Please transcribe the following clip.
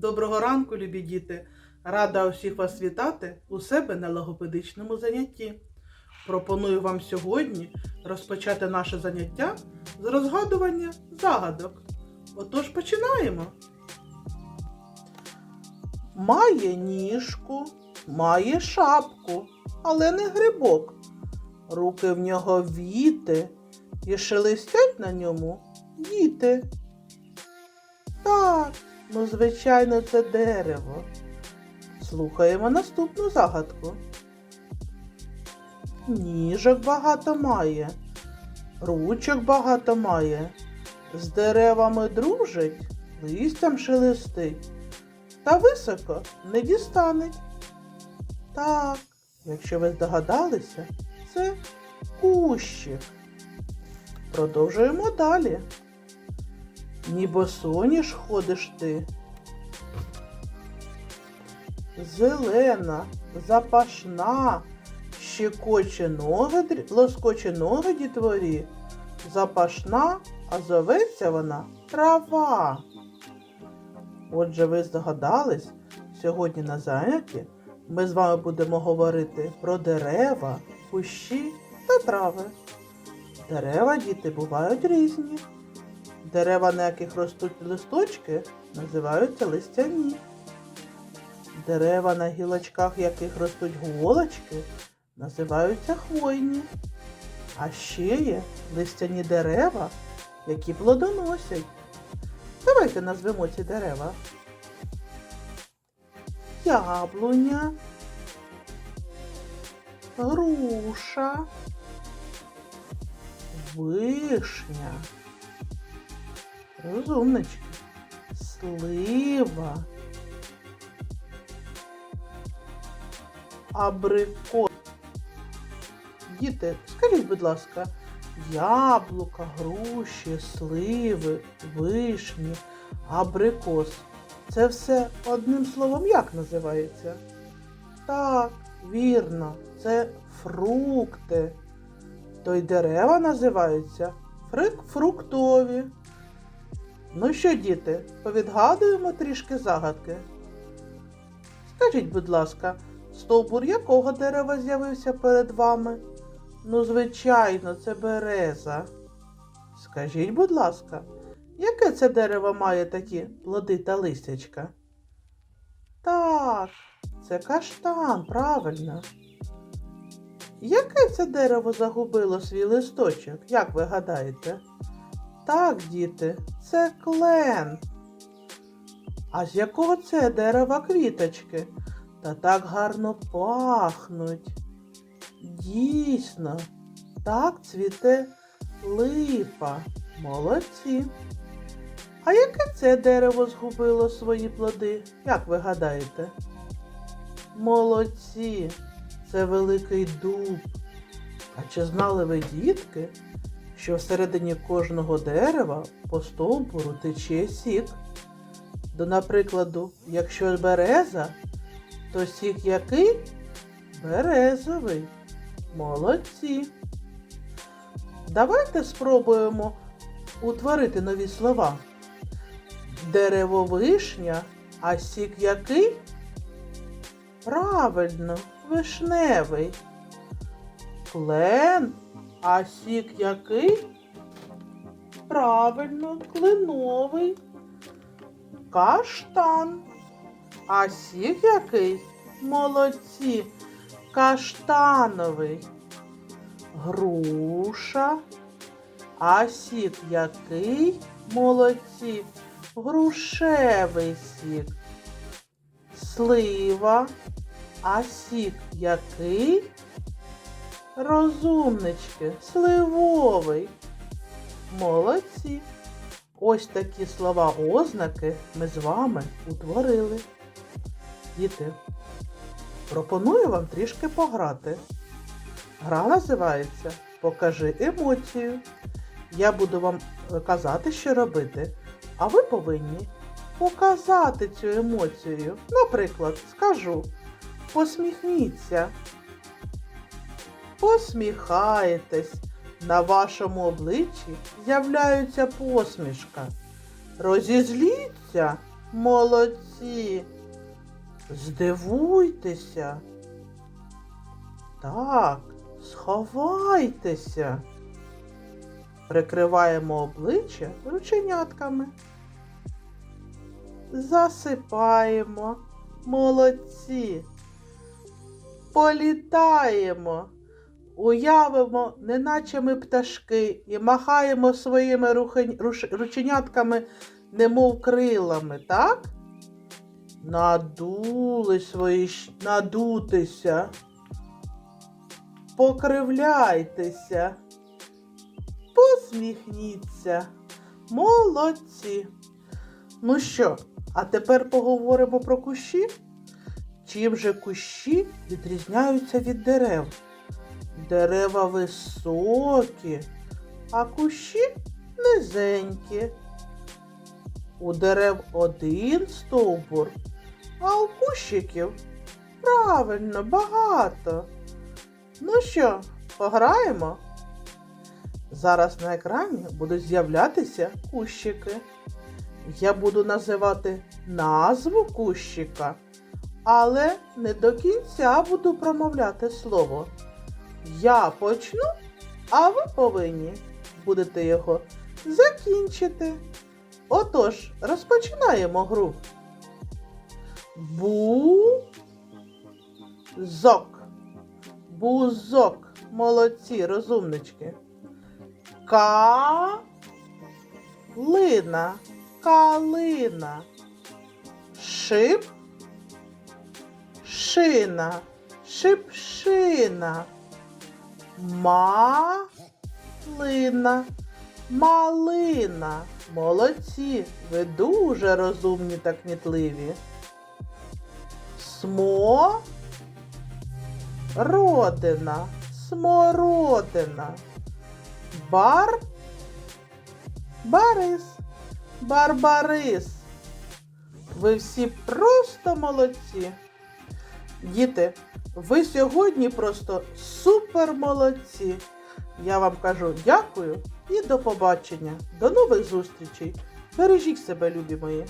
Доброго ранку, любі діти! Рада усіх вас вітати у себе на логопедичному занятті. Пропоную вам сьогодні розпочати наше заняття з розгадування загадок. Отож починаємо. Має ніжку, має шапку, але не грибок. Руки в нього віти і шелестять на ньому діти. Так, ну звичайно, це дерево. Слухаємо наступну загадку. Ніжок багато має, ручок багато має, з деревами дружить, листям шелестить, та високо не дістанеть. Так, якщо ви здогадалися, це кущик. Продовжуємо далі. Ніби соняш ходиш ти. Зелена, запашна, щекоче ноги, лоскоче ноги дітворі, запашна, а зоветься вона трава. Отже, ви здогадались, сьогодні на занятті ми з вами будемо говорити про дерева, кущі та трави. Дерева, діти, бувають різні. Дерева, на яких ростуть листочки, називаються листяні. Дерева, на гілочках яких ростуть голочки, називаються хвойні. А ще є листяні дерева, які плодоносять. Давайте назвемо ці дерева. Яблуня, груша, вишня. Розумнички. Слива. Абрикос. Діти, скажіть, будь ласка, яблука, груші, сливи, вишні, абрикос. Це все одним словом як називається? Так, вірно, це фрукти. То й дерева називаються фруктові. Ну що, діти, повідгадуємо трішки загадки. Скажіть, будь ласка, стовбур якого дерева з'явився перед вами? Ну, звичайно, це береза. Скажіть, будь ласка, яке це дерево має такі плоди та листячка? Так, це каштан, правильно. Яке це дерево загубило свій листочок, як ви гадаєте? Так, діти, це клен. А з якого це дерева квіточки? Та так гарно пахнуть. Дійсно, так цвіте липа. Молодці. А яке це дерево згубило свої плоди? Як ви гадаєте? Молодці, це великий дуб. А чи знали ви, дітки, що всередині кожного дерева по стовбуру тече сік? До наприкладу, якщо береза, то сік який? Березовий. Молодці. Давайте спробуємо утворити нові слова. Дерево вишня, а сік який? Правильно, вишневий. Клен, а сік який? Правильно, кленовий. Каштан. А сік який? Молодці. Каштановий. Груша. А сік який? Молодці. Грушевий сік. Слива. А сік який? Розумнички, сливовий. Молодці. Ось такі слова ознаки ми з вами утворили. Діти, пропоную вам трішки пограти. Гра називається Покажи емоцію. Я буду вам е, казати, що робити, а ви повинні показати цю емоцію. Наприклад, скажу посміхніться. Посміхаєтесь. На вашому обличчі з'являється посмішка. Розізліться, Молодці. Здивуйтеся. Так, сховайтеся. Прикриваємо обличчя рученятками. Засипаємо. Молодці. Політаємо. Уявимо, неначе ми пташки, і махаємо своїми рученятками, немов крилами, так? Надули свої надутися. Покривляйтеся. Посміхніться. Молодці. Ну що, а тепер поговоримо про кущі? Чим же кущі відрізняються від дерев? Дерева високі, а кущі низенькі. У дерев один стовбур, а у кущиків правильно багато. Ну що, пограємо? Зараз на екрані будуть з'являтися кущики. Я буду називати назву кущика, але не до кінця буду промовляти слово. Я почну, а ви повинні будете його закінчити. Отож, розпочинаємо гру. Бузок. Бузок. Молодці, розумнички. Калина. Калина. Шип. Шина. Шипшина. Малина. Малина. Молодці. Ви дуже розумні та кмітливі. Смо. Родина. Смородина. Бар. Барис. Барбарис. Ви всі просто молодці. Діти, ви сьогодні просто супер молодці. Я вам кажу дякую і до побачення. До нових зустрічей. Бережіть себе, любі мої.